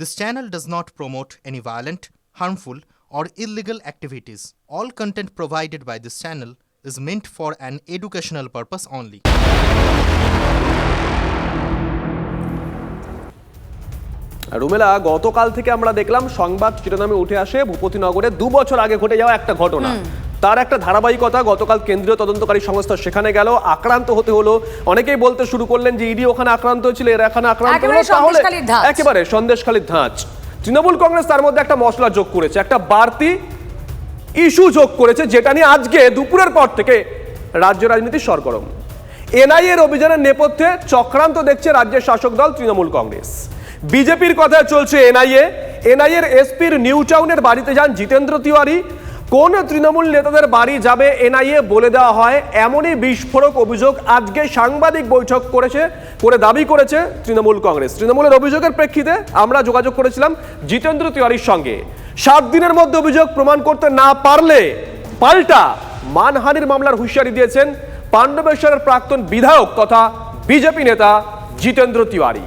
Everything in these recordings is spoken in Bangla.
This channel does not promote any violent, harmful, or illegal activities. All content provided by this channel is meant for an educational purpose only. Rumela গতকাল থেকে আমরা দেখলাম সংবাদ শিরোনামে উঠে আসে ভূপতিনগরে দু বছর আগে ঘটে যাওয়া একটা ঘটনা তার একটা ধারাবাহিকতা গতকাল কেন্দ্রীয় তদন্তকারী সংস্থা সেখানে গেল আক্রান্ত হতে হলো। অনেকেই বলতে শুরু করলেন যে ইডি ওখানে আক্রান্ত হয়েছিল এরা এখানে আক্রান্ত হলো। তাহলে। একেবারে সন্দেশখালীর ধাঁচ। তৃণমূল কংগ্রেস তার মধ্যে একটা মশলা যোগ করেছে একটা বাড়তি ইস্যু যোগ করেছে যেটা নিয়ে আজকে দুপুরের পর থেকে রাজ্য রাজনীতি সরগরম। এনআইএর অভিযানের নেপথ্যে চক্রান্ত দেখছে রাজ্যের শাসক দল তৃণমূল কংগ্রেস। বিজেপির কথায় চলছে এনআইএ। এনআইএর এসপির নিউ টাউনের বাড়িতে যান জিতেন্দ্র তিওয়ারি। কোন তৃণমূল নেতাদের বাড়ি যাবে এনআইএ বলে দেওয়া হয়? এমনই বিস্ফোরক অভিযোগ আজকে সাংবাদিক বৈঠক করেছে, করে দাবি করেছে তৃণমূল কংগ্রেস। তৃণমূলের অভিযোগের প্রেক্ষিতে আমরা যোগাযোগ করেছিলাম জিতেন্দ্র তিওয়ারির সঙ্গে। সাত দিনের মধ্যে অভিযোগ প্রমাণ করতে না পারলে পাল্টা মানহানির মামলার হুঁশিয়ারি দিয়েছেন পাণ্ডবেশ্বরের প্রাক্তন বিধায়ক তথা বিজেপি নেতা জিতেন্দ্র তিওয়ারি।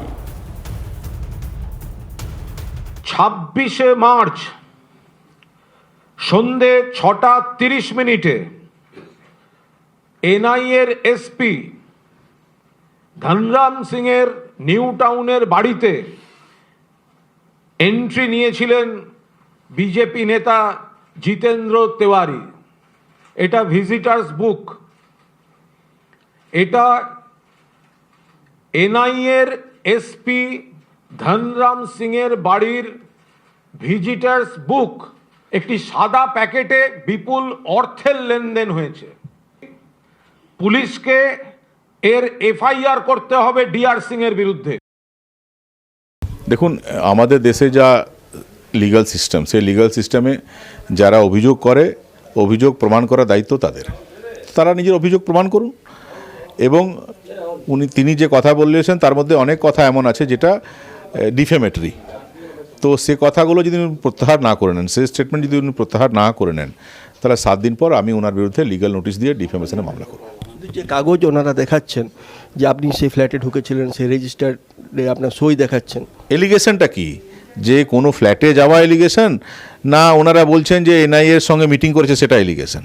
ছাব্বিশে মার্চ সন্ধে ছটা তিরিশ মিনিটে এনআইএর এসপি ধনরাম সিং এর নিউ টাউনের বাড়িতে এন্ট্রি নিয়েছিলেন বিজেপি নেতা জিতেন্দ্র তেওয়ারি। এটা ভিজিটার্স বুক। এটা এনআইএর এসপি ধনরাম সিংয়ের বাড়ির ভিজিটার্স বুক। একটি সাদা প্যাকেটে বিপুল অর্থের লেনদেন হয়েছে। পুলিশকে এর এফআইআর করতে হবে ডিআর সিং এর বিরুদ্ধে। দেখুন, আমাদের দেশে যা লিগ্যাল সিস্টেম সেই লিগ্যাল সিস্টেমে যারা অভিযোগ করে, অভিযোগ প্রমাণ করার দায়িত্ব তাদের। তারা নিজের অভিযোগ প্রমাণ করুন। এবং উনি, তিনি যে কথা বলেছেন, তার মধ্যে অনেক কথা এমন আছে যেটা ডিফেমেটরি তো সে কথাগুলো যদি উনি প্রত্যাহার না করে নেন সে স্টেটমেন্ট যদি উনি প্রত্যাহার না করে নেন তাহলে সাত দিন পর আমি ওনার বিরুদ্ধে লিগ্যাল নোটিশ দিয়ে ডিফেমেশনে মামলা করব। যে কাগজ ওনারা দেখাচ্ছেন যে আপনি সেই ফ্ল্যাটে ঢুকেছিলেন সেই রেজিস্টারে আপনার সই দেখাচ্ছেন। এলিগেশনটা কি? যে কোনো ফ্ল্যাটে যাওয়া এলিগেশন না ওনারা বলছেন যে এনআইএ এর সঙ্গে মিটিং করেছে সেটা এলিগেশন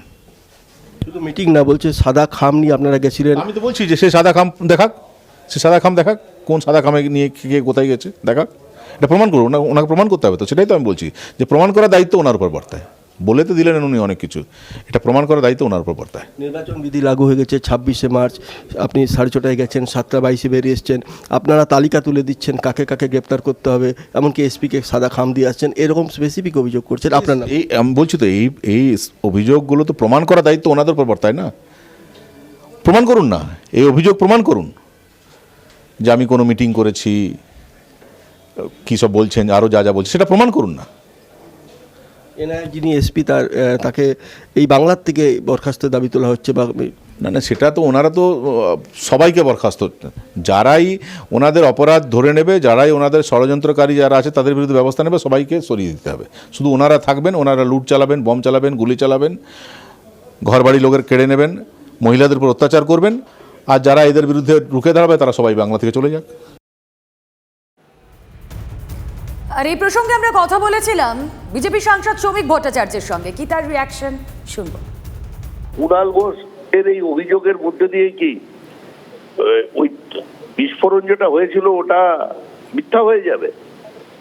শুধু মিটিং না বলছে সাদা খাম নিয়ে আপনারা গেছিলেন। আমি তো বলছি যে সে সাদা খাম দেখাক সে সাদা খাম দেখাক কোন সাদা খামে নিয়ে কে কোথায় গেছে দেখাক। এটা প্রমাণ করুন ওনা- ওনাকে প্রমাণ করতে হবে তো সেটাই তো আমি বলছি যে প্রমাণ করার দায়িত্ব ওনার উপর বর্তায়। বলে তো দিলেন উনি অনেক কিছু। এটা প্রমাণ করার দায়িত্ব ওনার উপর বর্তায়। নির্বাচন বিধি লাগু হয়ে গেছে ছাব্বিশে মার্চ আপনি সাড়ে ছটায় গেছেন সাতটা বাইশে বেরিয়ে এসছেন আপনারা তালিকা তুলে দিচ্ছেন কাকে কাকে গ্রেপ্তার করতে হবে এমনকি এসপিকে সাদা খাম দিয়ে আসছেন এরকম স্পেসিফিক অভিযোগ করছেন আপনার। এই আমি বলছি তো এই এই অভিযোগগুলো তো প্রমাণ করার দায়িত্ব ওনাদের উপর বর্তায় না? প্রমাণ করুন না এই অভিযোগ প্রমাণ করুন। যে আমি কোনো মিটিং করেছি কী সব বলছেন আরও যা যা বলছে সেটা প্রমাণ করুন না। এনআইএর যিনি এসপি তার তাকে এই বাংলার থেকে বরখাস্তের দাবি তোলা হচ্ছে বা না না সেটা তো ওনারা তো সবাইকে বরখাস্ত। যারাই ওনাদের অপরাধ ধরে নেবে যারাই ওনাদের ষড়যন্ত্রকারী যারা আছে তাদের বিরুদ্ধে ব্যবস্থা নেবে সবাইকে সরিয়ে দিতে হবে। শুধু ওনারা থাকবেন ওনারা লুট চালাবেন বম চালাবেন গুলি চালাবেন ঘরবাড়ি লোকের কেড়ে নেবেন মহিলাদের উপর অত্যাচার করবেন আর যারা এদের বিরুদ্ধে রুখে দাঁড়াবে তারা সবাই বাংলা থেকে চলে যাক। আর এই প্রসঙ্গে আমরা কথা বলেছিলাম বিজেপি সাংসদ শ্রমিক ভট্টাচার্যের সঙ্গে। কি তার রিয়াকশন শুনব। কুণাল ঘোষ এর এই অভিযোগের মধ্যে দিয়ে কি ওই বিস্ফোরণ যেটা হয়েছিল ওটা মিথ্যা হয়ে যাবে?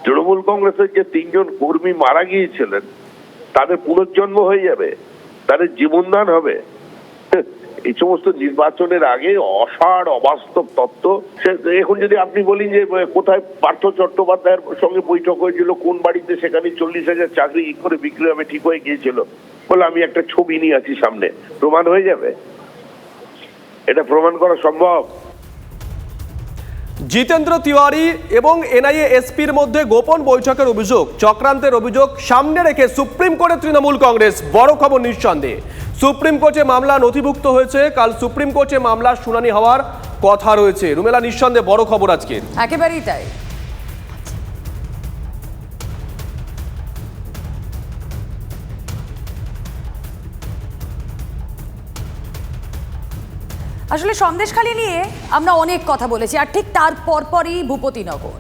তৃণমূল কংগ্রেসের যে তিনজন কর্মী মারা গিয়েছিলেন, তাদের পুনর্জন্ম হয়ে যাবে? তাদের জীবনদান হবে? এই সমস্ত নির্বাচনের আগে অসার অবাস্তব তত্ত্ব এখন যদি আপনি বলেন যে কোথায় পার্থ চট্টোপাধ্যায়ের সঙ্গে বৈঠক হয়েছিল, কোন বাড়িতে, সেখানে চল্লিশ হাজার চাকরি করে বিক্রি হবে, ঠিক হয়ে গিয়েছিল, বলে আমি একটা ছবি নিয়ে আছি সামনে। প্রমাণ হয়ে যাবে? এটা প্রমাণ করা সম্ভব? জিতেন্দ্র তিওয়ারি এবং এনআইএ এসপির মধ্যে গোপন বৈঠকের অভিযোগ, চক্রান্তের অভিযোগ সামনে রেখে সুপ্রিম কোর্টে তৃণমূল কংগ্রেস, বড় খবর নিঃসন্দেহে। সুপ্রিম কোর্টে মামলা নথিভুক্ত হয়েছে। কাল সুপ্রিম কোর্টে মামলার শুনানি হওয়ার কথা রয়েছে। রুমেলা নিঃসন্দেহে বড় খবর আজকে একেবারেই তাই। আসলে সন্দেশখালি নিয়ে আমরা অনেক কথা বলেছি, আর ঠিক তার পরপরই ভূপতিনগর।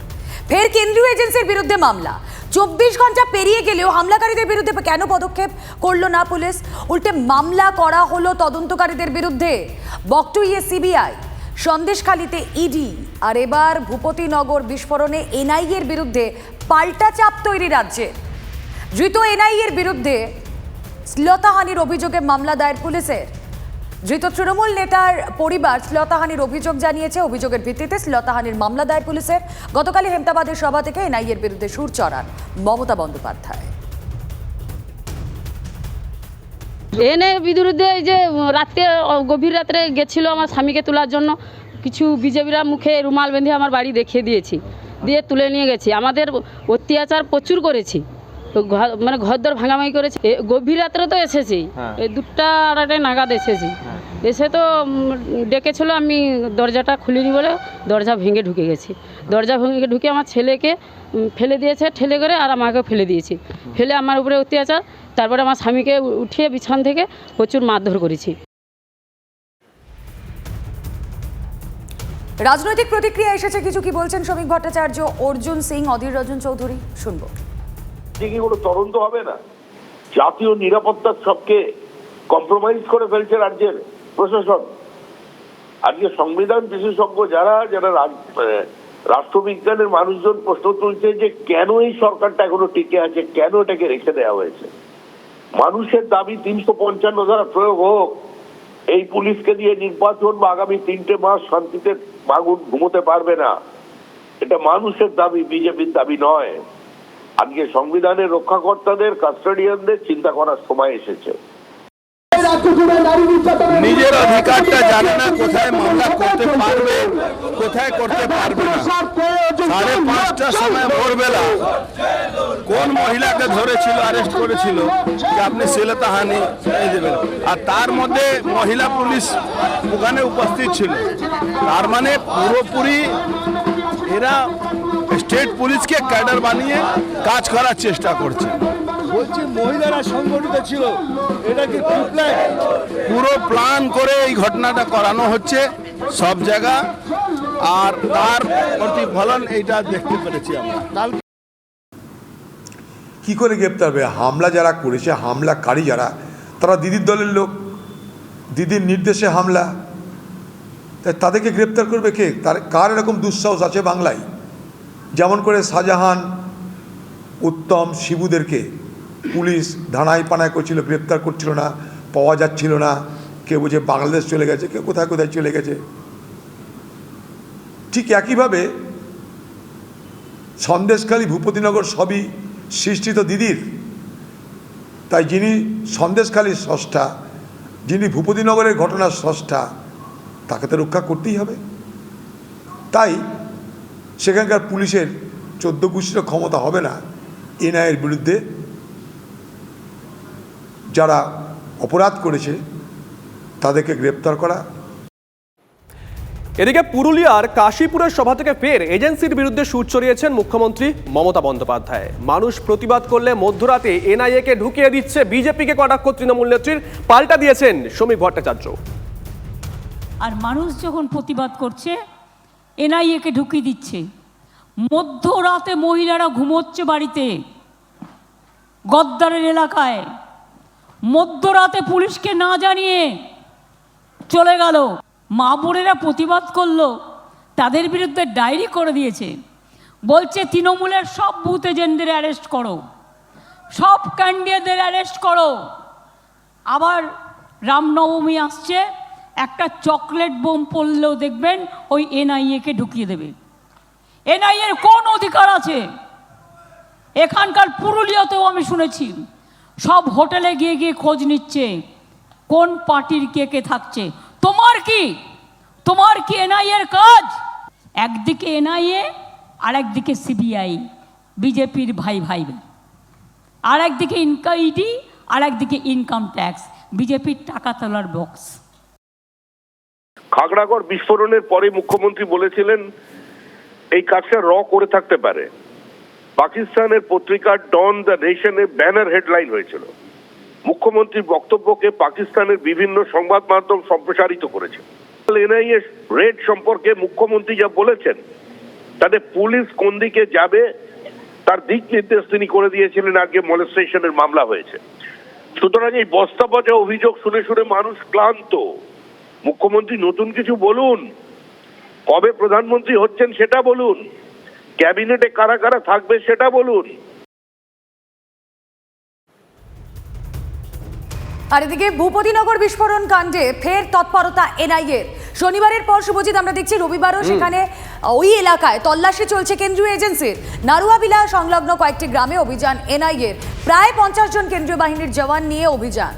ফের কেন্দ্রীয় এজেন্সির বিরুদ্ধে মামলা। চব্বিশ ঘণ্টা পেরিয়ে গেলেও হামলাকারীদের বিরুদ্ধে কেন পদক্ষেপ করল না পুলিশ? উল্টে মামলা করা হলো তদন্তকারীদের বিরুদ্ধে। বকটুইয়ে সিবিআই। সন্দেশখালিতে ইডি। আর এবার ভূপতিনগর বিস্ফোরণে এনআইএর বিরুদ্ধে পাল্টা চাপ তৈরি রাজ্যে ধৃত এনআইএর বিরুদ্ধে শ্লতাহানির অভিযোগে মামলা দায়ের পুলিশের। ধৃত তৃণমূল নেতার পরিবার শ্লতাহানির অভিযোগ জানিয়েছে। অভিযোগের ভিত্তিতে শ্লতাহানির মামলা দায়ের পুলিশের। গতকালই হেমতাবাদের সভা থেকে এনআইএর বিরুদ্ধে সুর চড়ান মমতা বন্দ্যোপাধ্যায়। এনে বিরুদ্ধে এই যে রাত্রে গভীর রাত্রে গেছিল আমার স্বামীকে তোলার জন্য। কিছু বিজেপিরা মুখে রুমাল বেঁধে আমার বাড়ি দেখিয়ে দিয়েছি। দিয়ে তুলে নিয়ে গেছি। আমাদের অত্যাচার প্রচুর করেছি। তো ঘর- মানে ঘরদর ভাঙাভাঙি করেছি। গভীর রাত্রে তো এসেছি। এই দুটা আড়াইটায় নাগাদ এসেছি। এসে তো ডেকেছিল আমি দরজাটা খুলিনি বলে দরজা ভেঙে ঢুকে গেছি। দরজা ভেঙে ঢুকে আমার ছেলেকে ফেলে দিয়েছে ঠেলে করে আর আমাকেও ফেলে দিয়েছি। ফেলে আমার উপরে অত্যাচার তারপরে আমার স্বামীকে উঠিয়ে বিছান থেকে প্রচুর মারধর করেছি। রাজনৈতিক প্রতিক্রিয়া এসেছে কিছু কি বলছেন শ্রমিক ভট্টাচার্য? অর্জুন সিং অধীর রঞ্জন চৌধুরী শুনব। কি কোনো তদন্ত হবে না। জাতীয় নিরাপত্তার সবকে কম্প্রোমাইজ করে ফেলছে রাজ্যের প্রশাসন। আজকে সংবিধান বিশেষজ্ঞ যারা যারা রাষ্ট্রবিজ্ঞানের মানুষজন প্রশ্ন তুলছে যে কেন এই সরকারটা এখনও টিকে আছে, কেন এটাকে রেখে দেওয়া হয়েছে? মানুষের দাবি তিনশো পঞ্চান্ন ধারা প্রয়োগ হোক, এই পুলিশকে দিয়ে নির্বাচন বা আগামী তিনটে মাস শান্তিতে মাগুন ঘুমোতে পারবে না। এটা মানুষের দাবি, বিজেপির দাবি নয়। আজকে সংবিধানের রক্ষাকর্তাদের, কাস্টোডিয়ানদের চিন্তা করার সময় এসেছে। নিজের অধিকারটা জানে না কোথায় মামলা করতে পারবে কোথায় করতে পারবে না। সাড়ে পাঁচটার সময় ভোরবেলা কোন মহিলাকে ধরেছিল অ্যারেস্ট করেছিল যে আপনি দেবেন? আর তার মধ্যে মহিলা পুলিশ ওখানে উপস্থিত ছিল। তার মানে পুরোপুরি এরা স্টেট পুলিশকে ক্যাডার বানিয়ে কাজ করার চেষ্টা করছে। বলছি মহিলারা সংগঠিত ছিল। এটা কি পুরো প্ল্যান করে এই ঘটনাটা করানো হচ্ছে সব জায়গা। আর তার প্রতিফলন এইটা দেখতে পেরেছি আমরা। কি করে গ্রেপ্তার হবে? হামলা যারা করেছে হামলাকারী যারা তারা দিদির দলের লোক। দিদির নির্দেশে হামলা। তাই তাদেরকে গ্রেপ্তার করবে কে? তার কার এরকম দুঃসাহস আছে বাংলায়? যেমন করে শাহজাহান উত্তম শিবুদেরকে। পুলিশ ধানাই পানায় করছিল, গ্রেপ্তার করছিল না, পাওয়া যাচ্ছিল না। কেউ বুঝে বাংলাদেশ চলে গেছে, কেউ কোথায় কোথায় চলে গেছে। ঠিক একইভাবে সন্দেশখালী ভূপতিনগর সবই সৃষ্টিত দিদির। তাই যিনি সন্দেশখালীর স্রষ্টা, যিনি ভূপতিনগরের ঘটনার স্রষ্টা, তাকে তো রক্ষা করতেই হবে। তাই সেখানকার পুলিশের চোদ্দ গোষ্ঠীর ক্ষমতা হবে না, এনআইয়ের বিরুদ্ধে যারা অপরাধ করেছে তাদেরকে গ্রেপ্তার করা। এদিকে পুরুলিয়ার কাশীপুরের সভা থেকে ফের এজেন্সির বিরুদ্ধে সুর চড়িয়েছেন মুখ্যমন্ত্রী মমতা বন্দ্যোপাধ্যায়। মানুষ প্রতিবাদ করলে মধ্যরাতে এনআইএকে ঢুকিয়ে দিচ্ছে বিজেপিকে কটাক্ষ তৃণমূল নেত্রীর পাল্টা দিয়েছেন শ্রমিক ভট্টাচার্য। আর মানুষ যখন প্রতিবাদ করছে এনআইএকে ঢুকিয়ে দিচ্ছে। মধ্যরাতে মহিলারা ঘুমোচ্ছে বাড়িতে গদ্দারের এলাকায়। মধ্যরাতে পুলিশকে না জানিয়ে চলে গেল। মা বোনেরা প্রতিবাদ করল, তাদের বিরুদ্ধে ডায়েরি করে দিয়েছে। বলছে, তৃণমূলের সব বুথ এজেন্টদের অ্যারেস্ট করো। সব ক্যান্ডিডেটদের অ্যারেস্ট করো। আবার রামনবমী আসছে, একটা চকলেট বোম পড়লেও দেখবেন ওই এনআইএকে ঢুকিয়ে দেবে। এনআইএর কোন অধিকার আছে? এখানকার পুরুলিয়াতেও আমি শুনেছি। সব হোটেলে গিয়ে গিয়ে খোঁজ নিচ্ছে, কোন পার্টির কে কে থাকছে। তোমার কি? তোমার কি এনআইএর কাজ? একদিকে এনআইএ আর একদিকে সিবিআই, বিজেপির ভাই ভাই। আর একদিকে ইনকাম ইডি আর একদিকে ইনকাম ট্যাক্স বিজেপির টাকা তোলার বক্স খাগড়াগড় বিস্ফোরণের পরে মুখ্যমন্ত্রী বলেছিলেন, এই কাজটা র করে থাকতে পারে। পাকিস্তানের পত্রিকা ডন দ্য নেশনে ব্যানার হেডলাইন হয়েছিল। মুখ্যমন্ত্রীর বক্তব্যকে পাকিস্তানের বিভিন্ন সংবাদ মাধ্যম সম্প্রসারিত করেছে। এনআইএ রেড সম্পর্কে মুখ্যমন্ত্রী যা বলেছেন, তাতে পুলিশ কোন দিকে যাবে, তার দিক নির্দেশ তিনি করে দিয়েছিলেন, আগে মলেস্টেশনের মামলা হয়েছে। সুতরাং এই বস্তা পচা অভিযোগ শুনে শুনে মানুষ ক্লান্ত। মুখ্যমন্ত্রী, নতুন কিছু বলুন। কবে প্রধানমন্ত্রী হচ্ছেন সেটা বলুন। ক্যাবিনেটে কারা কারা থাকবে সেটা বলুন। আর এদিকে ভূপতিনগর বিস্ফোরণ কাণ্ডে ফের তৎপরতা এনআইএর। শনিবারের পর শুভজিৎ আমরা দেখছি রবিবারও সেখানে ওই এলাকায় তল্লাশি চলছে কেন্দ্রীয় এজেন্সির। নারুয়াবিলা সংলগ্ন কয়েকটি গ্রামে অভিযান এনআইএর। প্রায় পঞ্চাশ জন কেন্দ্রীয় বাহিনীর জওয়ান নিয়ে অভিযান।